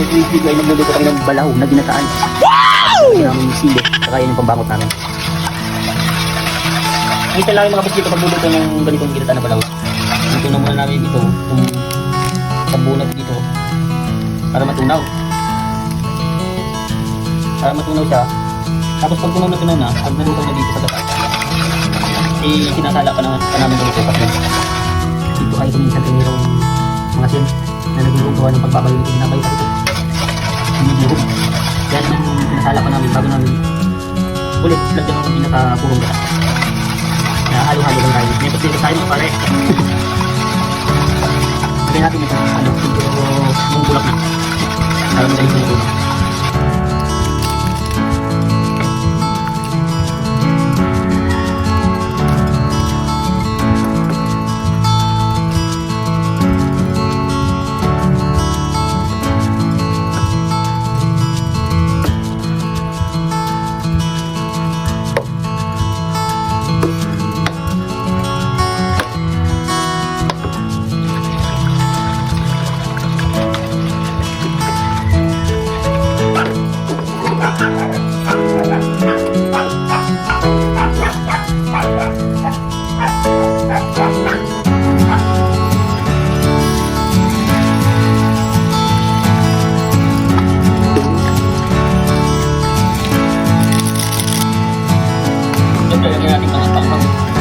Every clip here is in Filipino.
Kung tuwing video ay nagluluto kami ng balaw na ginataan. Wow! Kaya namin sili, saka yun yung pambangot namin. Minsan lang yung mga boss dito pagluluto ng ganitong ginataan na balaw. Luto na muna namin ito, itong sabunat dito, para matunaw. Para matunaw siya. Tapos pag tunaw na tunaw na, pag naluto na dito sa gata, eh, sinasala pa, na, pa namin dito kasi dito ay kuminsan kayo mga sin na naglulutuan ng pagbabayo ng tinapay pa ito. Ulit lagyan ng pinakapurong gata. Kaya halo-halo lang tayo. May pagdito tayo mga pare. Lagyan natin ito. Ano,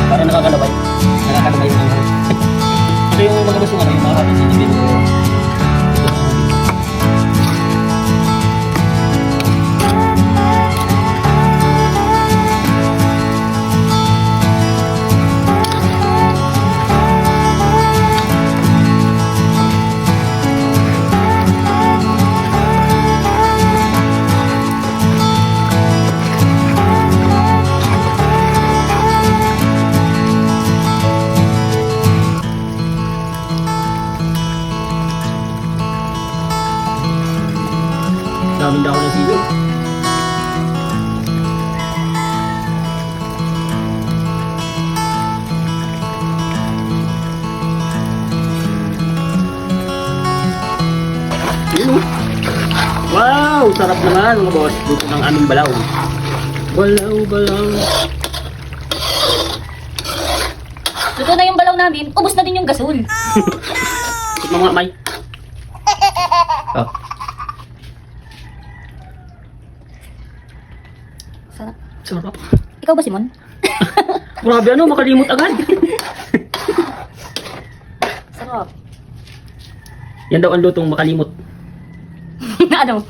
para nakakalabay. Nakakalabay yung mga Ito yung mga gusto ano, yung mga kapit Daming dahon ng sili. Wow! Sarap naman mga boss. Dito ng aming balaw. Balaw, balaw. Luto na yung balaw namin, ubos na din yung gasol. Ikot mo mga may. Oh. Sarap. Sarap. Ikaw ba, Simon? Grabe ano, makalimot agad. Sarap. Yan daw ang lutong makalimot. ano?